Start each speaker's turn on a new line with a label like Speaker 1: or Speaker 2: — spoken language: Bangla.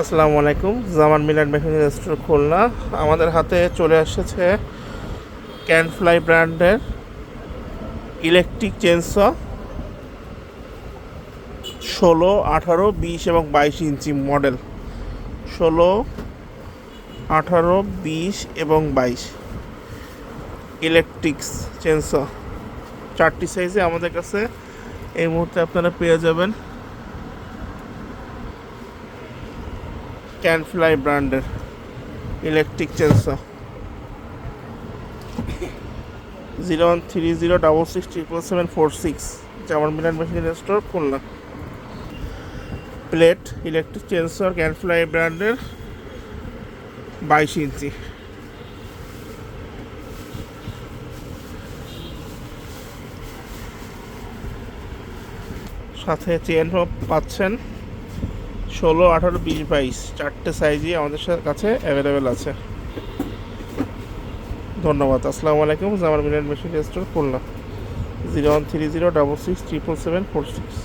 Speaker 1: আসসালামু আলাইকুম, জামান মিলান মেকানিক স্টোর খুলনা। আমাদের হাতে চলে এসেছে ক্যানফ্লাই ব্র্যান্ডের ইলেকট্রিক চেনস ষোলো, আঠারো, বিশ এবং বাইশ ইঞ্চি মডেল। ষোলো, আঠারো, বিশ এবং বাইশ ইলেকট্রিক্স চেনস চারটি সাইজে আমাদের কাছে এই মুহূর্তে আপনারা পেয়ে যাবেন। ক্যানফ্লাই ব্র্যান্ডের electric chainsaw zero one three zero double six triple seven four six Zaman Milan machine store Khulna. Plate electric chainsaw Canfly ব্র্যান্ডের বাইশ ইঞ্চি। সাথে চেন পাচ্ছেন ষোলো, আঠারো, বিশ, বাইশ। চারটে সাইজই আমাদের কাছে অ্যাভেলেবেল আছে। ধন্যবাদ। আসসালামু আলাইকুম Zaman Milan machine store Khulna. Zero one three zero double six triple seven four six